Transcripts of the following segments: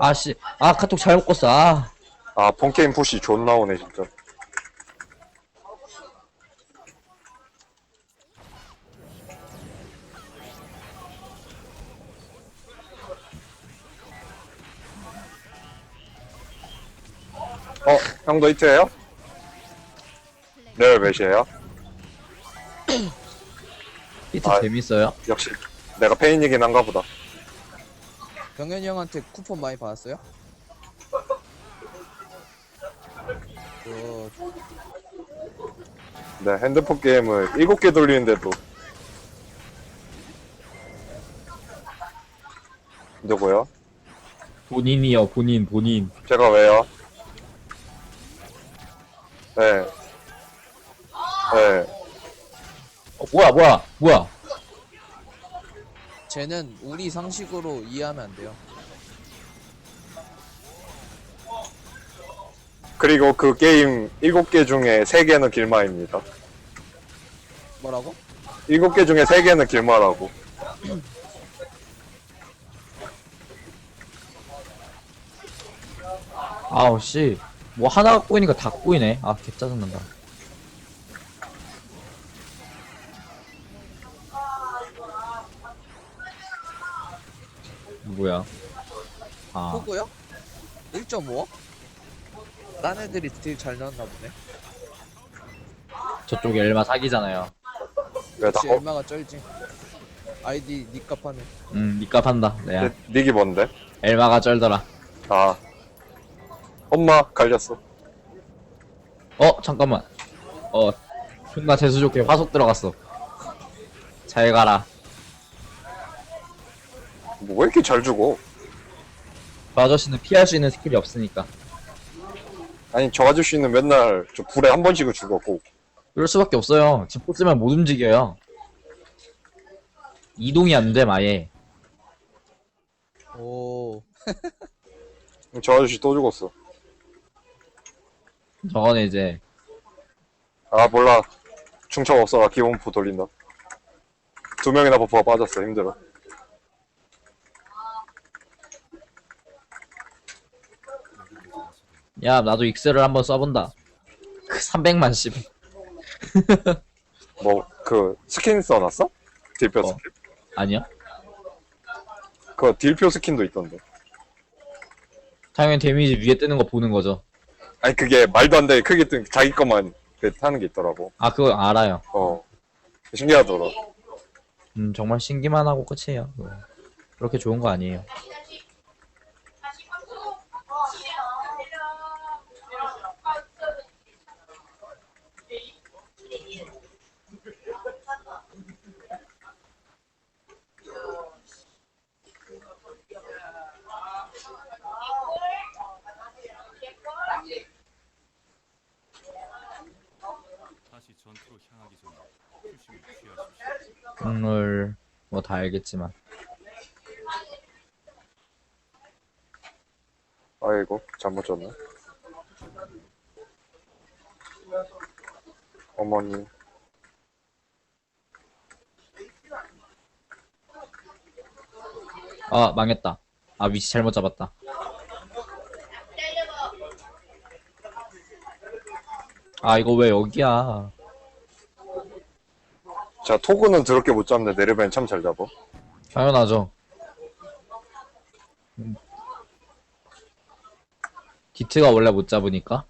아씨 아 카톡 잘못 껐어 아 아, 폰게임 푸시 존나 오네, 진짜. 어, 형도 히트예요? 레벨 몇이에요? 히트 아. 재밌어요? 역시 내가 페인이긴 한가 보다. 경현이 형한테 쿠폰 많이 받았어요? 그 네, 핸드폰 게임을 7개 돌리는데도. 누구요? 본인이요 본인 본인 제가 왜요? 네. 네. 어 뭐야 뭐야 뭐야 쟤는 우리 상식으로 이해하면 안 돼요. 그리고 그 게임 7개 중에 3개는 길마입니다. 뭐라고? 7개 중에 3개는 길마라고. 아우 씨 뭐 하나가 꼬이니까 다 꼬이네 아 개 짜증난다 뭐야 아 호구요? 1.5? 딴 애들이 되게 잘 나왔나 보네. 저쪽에 엘마 사기잖아요 왜 다, 혹시 어, 얼마가 쩔지? 아이디 니값 하네. 음 니값 한다 네, 닉이 뭔데? 엘마가 쩔더라 아. 엄마, 갈렸어. 어 잠깐만 어 존나 재수 좋게 화속 들어갔어 잘 가라 뭐 왜 이렇게 잘 죽어? 저 아저씨는 피할 수 있는 스킬이 없으니까 아니, 저 아저씨는 맨날 저 불에 한 번씩은 죽었고. 그럴 수밖에 없어요 지금 포스면 못 움직여요 이동이 안 돼 아예 오. 저 아저씨 또 죽었어. 저거는 이제 아, 몰라. 충청 없어라. 기본포 돌린다. 두 명이나 버프가 빠졌어. 힘들어. 야 나도 익셀을 한번 써본다 그 300만 씨 뭐, 그, 스킨 써놨어? 딜표 어. 스킨. 아니야 그 딜표 스킨도 있던데. 당연히 데미지 위에 뜨는 거 보는 거죠 아니, 그게 말도 안 되게 크게 뜬, 자기 것만 그 하는 게 있더라고. 아 그거 알아요 어. 신기하더라. 음 정말 신기만 하고 끝이에요 그거. 그렇게 좋은 거 아니에요 다시 전투로 향하기 전에 휴식을 오늘 뭐다 알겠지만 아이고, 잘못 줬네. 어머니. 아 망했다 아 위치 잘못 잡았다 아 이거 왜 여기야 자, 토그는 더럽게 못 잡는데 내르벤 참 잘 잡어. 당연하죠 음. 디트가 원래 못 잡으니까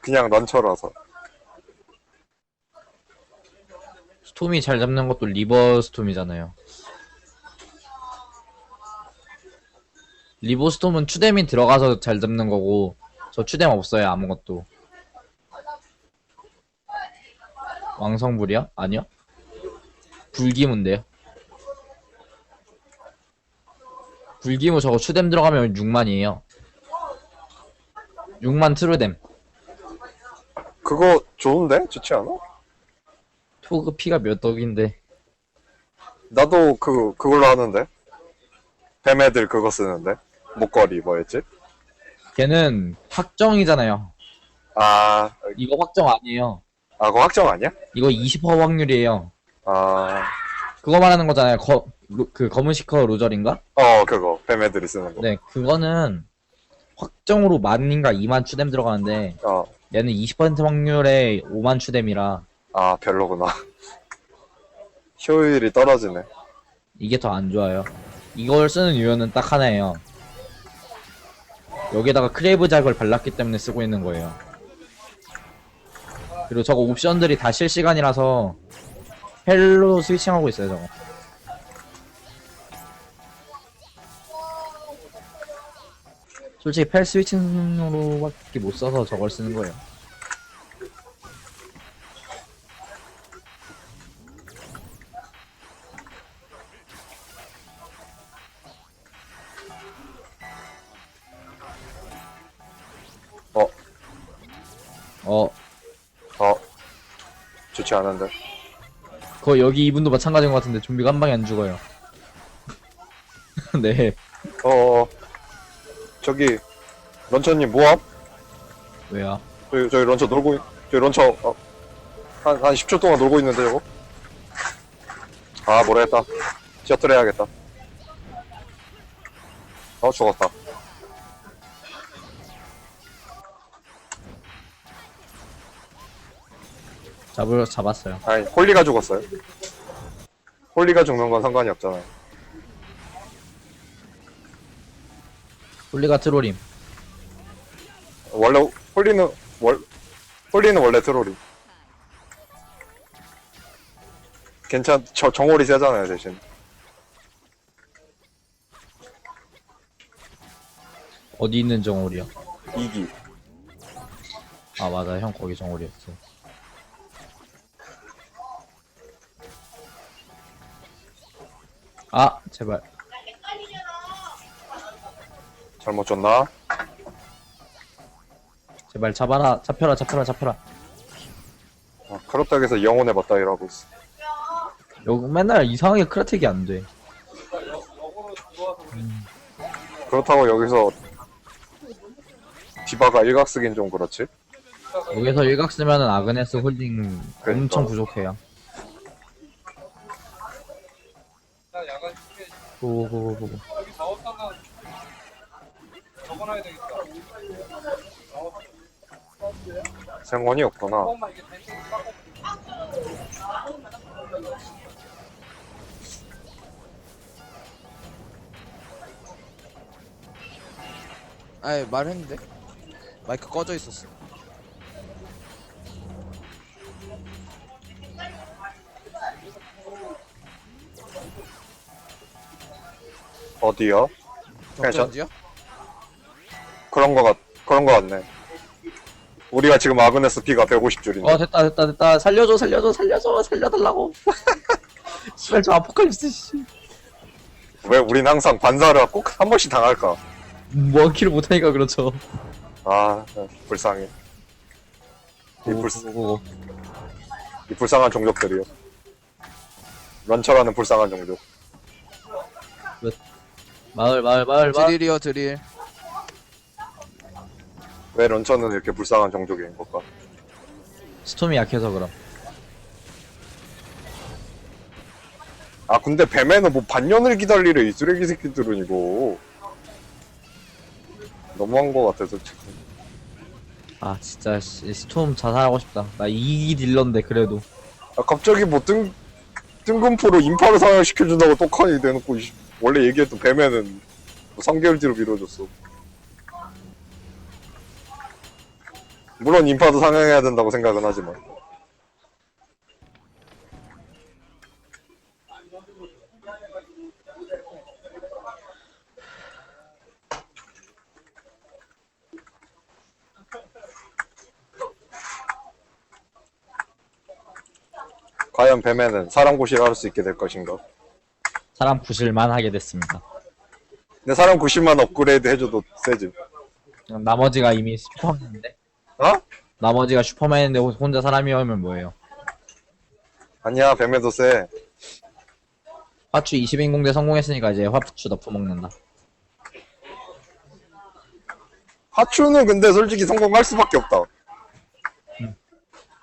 그냥 런처라서. 스톰이 잘 잡는 것도 리버 스톰이잖아요 리버 스톰은 추뎀이 들어가서 잘 잡는 거고 저 추뎀 없어요 아무것도 왕성불이야? 아니요 불기무인데요 불기무 저거 추뎀 들어가면 6만이에요 6만 트루뎀 그거 좋은데? 좋지 않아? 토그 피가 몇 덕인데 나도 그, 그걸로 하는데. 뱀 애들 그거 쓰는데. 목걸이 뭐였지? 걔는 확정이잖아요 아, 이거 확정 아니에요 아, 그거 확정 아니야? 이거 20% 확률이에요 아, 그거 말하는 거잖아요 거, 로- 그 검은 시커 로절인가? 어 그거 뱀 애들이 쓰는 거. 네, 그거는 확정으로 만인가 2만 추뎀 들어가는데 어. 얘는 20% 확률에 5만 추뎀이라 아 별로구나. 효율이 떨어지네. 이게 더 안 좋아요. 이걸 쓰는 이유는 딱 하나예요. 여기다가 크레이브 작을 발랐기 때문에 쓰고 있는 거예요. 그리고 저거 옵션들이 다 실시간이라서 헬로 스위칭하고 있어요, 저거. 솔직히 펠 스위칭으로밖에 못 써서 저걸 쓰는 거예요. 어, 어, 어. 좋지 않은데. 거 여기 이분도 마찬가지인 것 같은데 좀비가 한 방에 안 죽어요. 네, 어, 어. 저기 런처님 모함? 왜요? 저기 저기 런처 놀고 있... 저기 런처 어, 한, 한 10초 동안 놀고 있는데 저거? 아 모르겠다. 셔틀 해야겠다. 어 죽었다. 잡을 잡았어요. 아니 홀리가 죽었어요. 홀리가 죽는 건 상관이 없잖아요. 홀리가 트롤임. 원래 홀리는 월 홀리는 원래 트롤이. 괜찮 저 정월이 세잖아요 대신. 어디 있는 정홀이요? 이기. 아 맞아, 형 거기 정홀이었어. 아 제발. 잘못 줬나? 제발 잡아라 잡혀라 잡혀라 잡혀라 아, 크로탁에서 영혼의 맞다이라고 있어. 여기 맨날 이상하게 크라텍이 안돼 그렇다고 여기서 디바가 일각 쓰긴 좀 그렇지. 여기서 일각 쓰면은 아그네스 홀딩 그러니까. 엄청 부족해요 고고고고 생원이 없구나. 아예 말했는데? 마이크 꺼져 있었어 어디요? 그냥 정전지요? 그런 거 같, 그런 거 같네. 우리가 지금 아그네스 피가 150줄인데. 어 됐다 됐다 됐다 살려줘 살려줘 살려줘 살려달라고 씨발 저 아포칼립스 씨 왜 우린 항상 반사를 꼭 한 번씩 당할까? 뭐하기를 못하니까 그렇죠 아, 불쌍해. 이, 불, 고고고고 이 불쌍한 종족들이요. 런처라는 불쌍한 종족. 마을 마을 마을 마을 드릴이요 드릴 왜 런처는 이렇게 불쌍한 종족인 걸까? 스톰이 약해서 그럼 아, 근데 뱀에는 뭐 반년을 기다리래, 이 쓰레기 새끼들은 이거. 너무한 거 같아, 솔직히. 아 진짜 씨, 스톰 자살하고 싶다 나 이기 딜러인데 그래도 아, 갑자기 뭐 뜬, 뜬금포로 인파를 상향시켜준다고 똑하니 대놓고, 이씨, 원래 얘기했던 뱀에는 뭐 3개월 뒤로 미뤄줬어. 물론 인파도 상향해야 된다고 생각은 하지만. 과연 뱀에는 사람 고시를 할 수 있게 될 것인가? 사람 부실만 하게 됐습니다 근데 사람 90만 업그레이드 해줘도 세지. 나머지가 이미 슈퍼맨인데 어? 나머지가 슈퍼맨인데 호- 혼자 사람이면 뭐예요 아니야, 뱀에도 세. 화추 20인공대 성공했으니까 이제 화추 덮어 먹는다 하추는 근데 솔직히 성공할 수밖에 없다.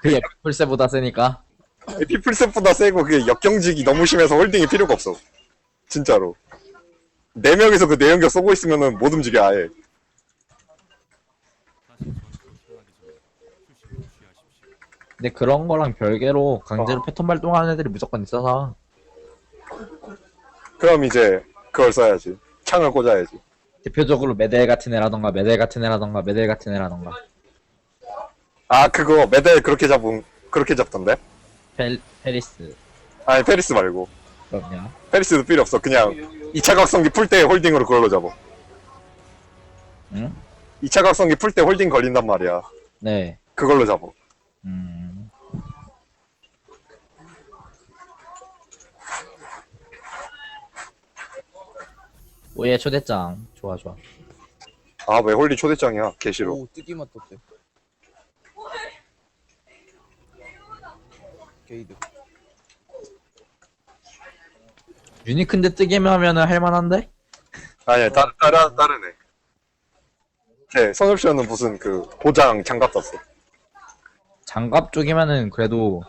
그게 풀세보다 세니까 에피플셋보다 세고 그게 역경직이 너무 심해서 홀딩이 필요가 없어. 진짜로. 네 명이서 그 내연격 쏘고 있으면은 못 움직여 아예. 근데 그런 거랑 별개로 강제로 패턴 발동하는 애들이 무조건 있어서 그럼 이제 그걸 써야지. 창을 꽂아야지. 대표적으로 메델 같은 애라던가 메델 같은 애라던가 메델 같은 애라던가 아 그거 메달 그렇게 잡은 그렇게 잡던데? 페, 페리스 아니 페리스 말고. 그럼요 페리스도 필요 없어. 그냥 2차 각성기 풀 때 홀딩으로 그걸로 잡아. 응? 2차 각성기 풀 때 홀딩 걸린단 말이야. 네 그걸로 잡아. 음. 오예 초대장 좋아 좋아 아 왜 홀리 초대장이야? 개싫어. 오 뜨기만 떴대 게이드 유니크인데 뜨기만 하면은 할만한데? 아니 따, 따라 다르네. 제 선엽션은 무슨 그 보장 장갑 떴어. 장갑 쪽이면은 그래도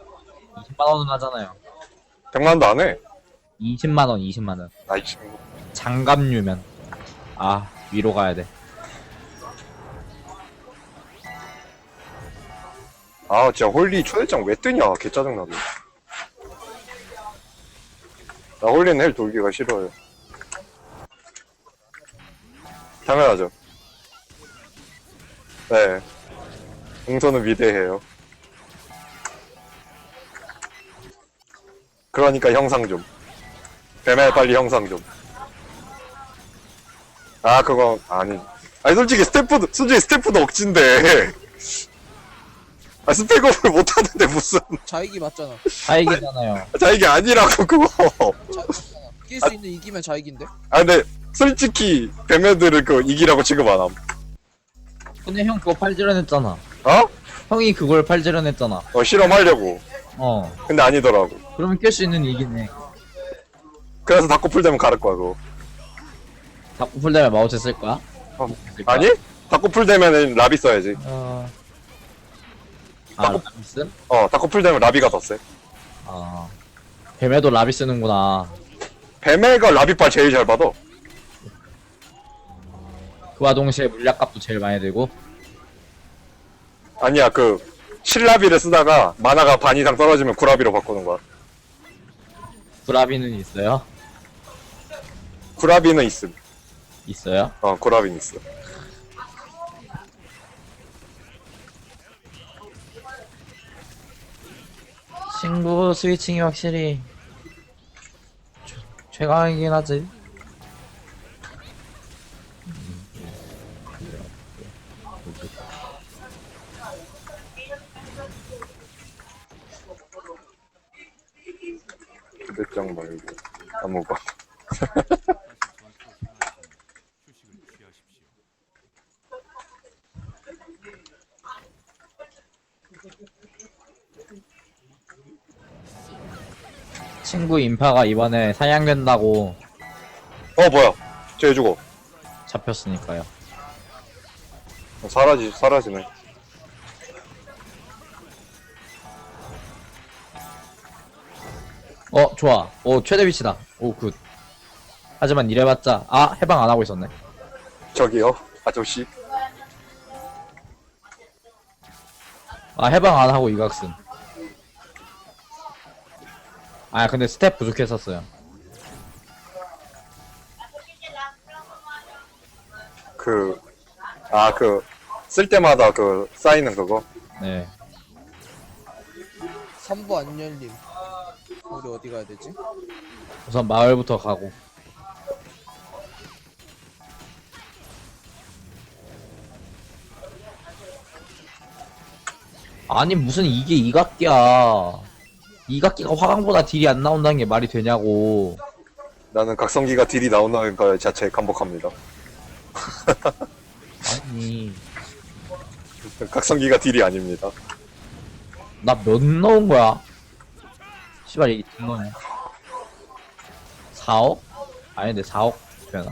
20만원은 하잖아요 100만도 안 해. 20만원 20만원 아이씨. 장갑류면 아 위로 가야 돼 아 진짜 홀리 초대장 왜 뜨냐? 개 짜증 나네. 나 홀리는 헬 돌기가 싫어요. 당연하죠. 네. 동서는 위대해요. 그러니까 형상 좀. 배말 빨리 형상 좀. 아, 그거, 아니. 아니, 솔직히 스태프도, 솔직히 스태프도 억진데. 아, 스펙업을 못하는데 무슨. 자이기 맞잖아 다행이잖아요 자, 이게 아니라고, 그거. 자이기잖아 이길 수 있는 이기면 자이기인데 아, 근데, 솔직히, 배매들을 그, 이기라고 취급 안 함. 근데 형 그거 팔지런했잖아 어? 형이 그걸 팔지런했잖아 어, 실험하려고. 어 근데 아니더라고. 그러면 깰 수 있는 이기네 그래서 닫고 풀되면 가를 거야, 그거. 자꾸 풀되면 마우스 쓸 거야? 어, 쓸 거야? 아니? 닫고 풀되면은 라비 써야지. 어... 아 라비스? 어, 닫고 풀되면 라비가 더 세. 아 뱀에도 라비 쓰는구나 배매가 라비빨 제일 잘 받아. 그와 동시에 물약값도 제일 많이 들고 아니야, 그, 실라비를 쓰다가 만화가 반 이상 떨어지면 구라비로 바꾸는 거야. 구라비는 있어요? 구라비는 있음. 있어요? 어, 구라비는 있어. 친구 스위칭이 확실히 최- 최강이긴 하지 초대장 말고. 아무거. 다시 전투로 향하기 전에 휴식을 취하십시오. 인파가 이번에 사냥된다고 어, 뭐야. 쟤 죽어. 잡혔으니까요 어, 사라지, 사라지네. 어 좋아 오 최대 위치다 오 굿 하지만 이래봤자 아 해방 안 하고 있었네 저기요. 아저씨. 아 해방 안 하고 이각슨 아 근데 스텝 부족했었어요. 그, 아, 그, 쓸 때마다 그, 쌓이는 그거. 네. 3부 안 열림. 우리 어디 가야 되지? 우선 마을부터 가고. 아니 무슨 이게 이각기야 이각기가 화강보다 딜이 안 나온다는 게 말이 되냐고 나는 각성기가 딜이 나오는 것 자체에 감복합니다. 아니 각성기가 딜이 아닙니다. 나 몇 넣은 거야 씨발 이게 딜러네 4억? 아닌데 4억 되나?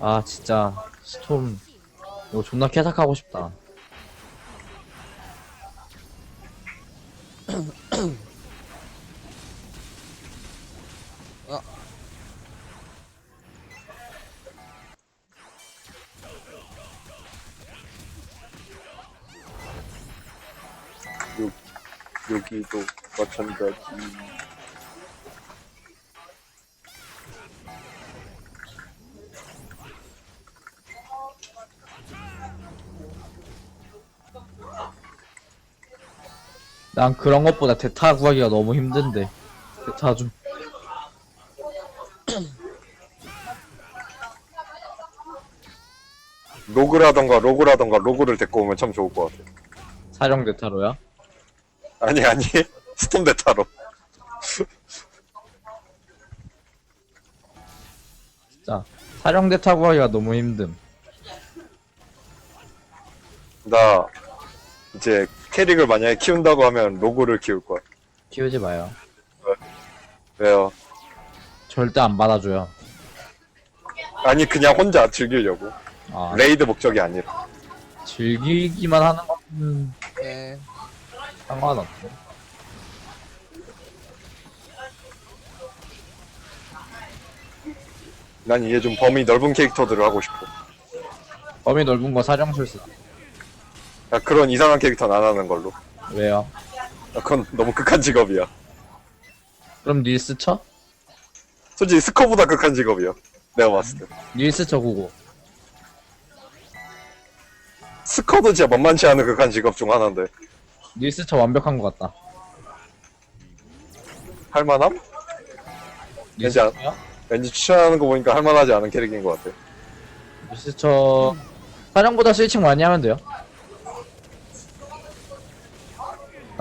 아 진짜 스톰 이거 존나 캐삭하고 싶다 아. 요, 여기도 마찬가지. 난 그런 것보다 대타 구하기가 너무 힘든데. 대타 좀. 로그라던가 로그라던가 로그를 데리고 오면 참 좋을 것 같아. 사령 대타로야? 아니, 아니. 스톰 데타로. 진짜. 사령 대타 구하기가 너무 힘듦. 나, 이제, 캐릭을 만약에 키운다고 하면 로그를 키울 거야. 키우지 마요. 왜요? 절대 안 받아줘요. 아니, 그냥 혼자 즐기려고. 아, 레이드 목적이 아니라. 즐기기만 하는 건 네. 상관없어. 난 이게 좀 범위 넓은 캐릭터들을 하고 싶어. 범위 넓은 거 사령 술수. 야, 그런 이상한 캐릭터는 안 하는 걸로. 왜요? 야, 그건 너무 극한 직업이야. 그럼 닐스 쳐? 솔직히 스커보다 극한 직업이야. 내가 봤을 때. 닐스 쳐 구고. 스커도 진짜 만만치 않은 극한 직업 중 하나인데. 닐스 쳐 완벽한 것 같다. 할만함? 닐스 않- 쳐요? 왠지 추천하는 거 보니까 할만하지 않은 캐릭인 것 같아. 닐스 쳐 사령보다 스위칭 많이 하면 돼요.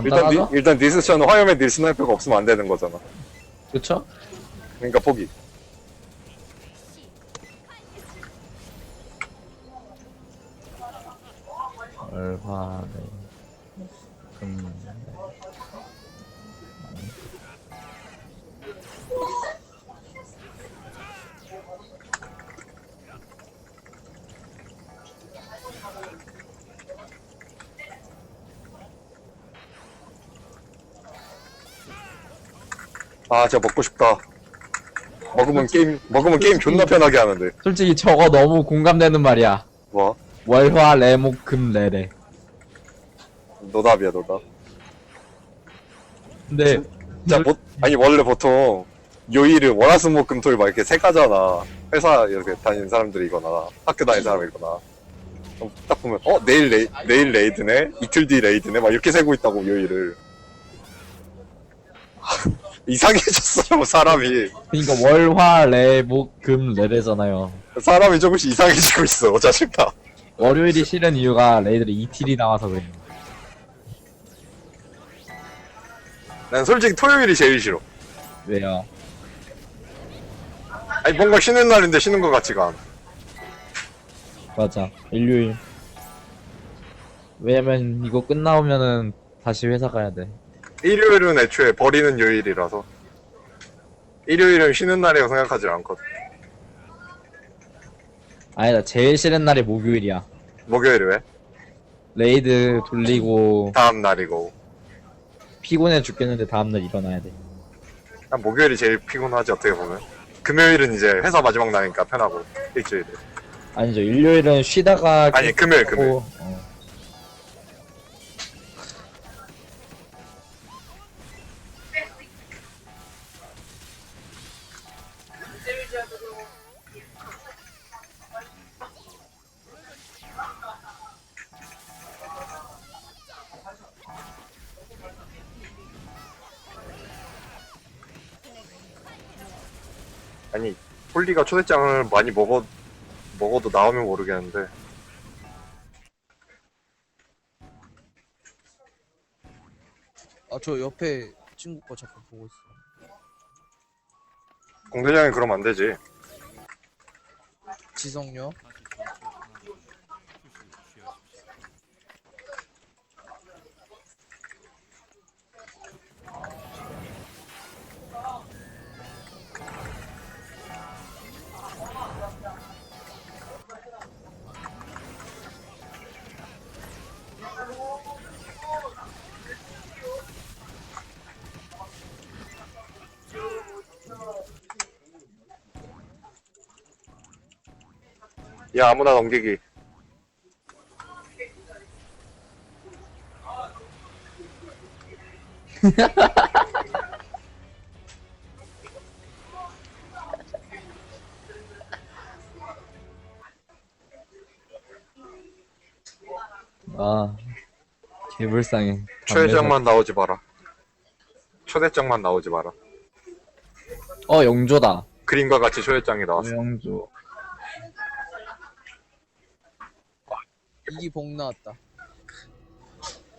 일단, 간단하죠? 니, 일단 니스처는 화염에 닐 스나이퍼가 없으면 안 되는 거잖아. 그쵸? 그러니까 포기. 얼화네 아, 진짜 먹고 싶다. 먹으면 게임, 먹으면 게임 존나 편하게 하는데. 솔직히 저거 너무 공감되는 말이야. 뭐? 월화 레목 금 레레. 노답이야, 노답. 근데 진짜 보, 아니, 원래 보통 요일을 월화수목금토일 막 이렇게 세 가잖아. 회사 이렇게 다니는 사람들이거나, 학교 다니는 사람이거나. 그럼 딱 보면, 어, 내일 레이, 내일 레이드네? 이틀 뒤 레이드네? 막 이렇게 세고 있다고, 요일을. 이상해졌어요, 사람이. 그러니까 월화 레목 금 레레잖아요. 사람이 조금씩 이상해지고 있어, 짜증나. 월요일이 싫은 이유가 레이들이 이틀이 나와서 그래요. 난 솔직히 토요일이 제일 싫어. 왜요? 아니, 뭔가 쉬는 날인데 쉬는 것 같지가 않아. 맞아. 일요일. 왜냐면 이거 끝나오면은 다시 회사 가야 돼. 일요일은 애초에 버리는 요일이라서. 일요일은 쉬는 날이라고 생각하지 않거든. 아니다. 제일 싫은 날이 목요일이야. 목요일이 왜? 레이드 돌리고 다음 날이고. 피곤해 죽겠는데 다음날 일어나야 돼. 난 목요일이 제일 피곤하지, 어떻게 보면. 금요일은 이제 회사 마지막 날이니까 편하고, 일주일에. 아니죠. 일요일은 쉬다가 아니, 금요일, 금요일. 고 어. 홀리가 초대장을 많이 먹어, 먹어도 나오면 모르겠는데. 아, 저 옆에 친구 거 자꾸 보고 있어. 공대장이 그러면 안 되지. 지성요? 야 아무나 넘기기. 아 개불쌍해. 초대장만 나오지 마라. 초대장만 나오지 마라. 어 영조다. 그림과 같이 초대장이 나왔어 영조 이기 복 나왔다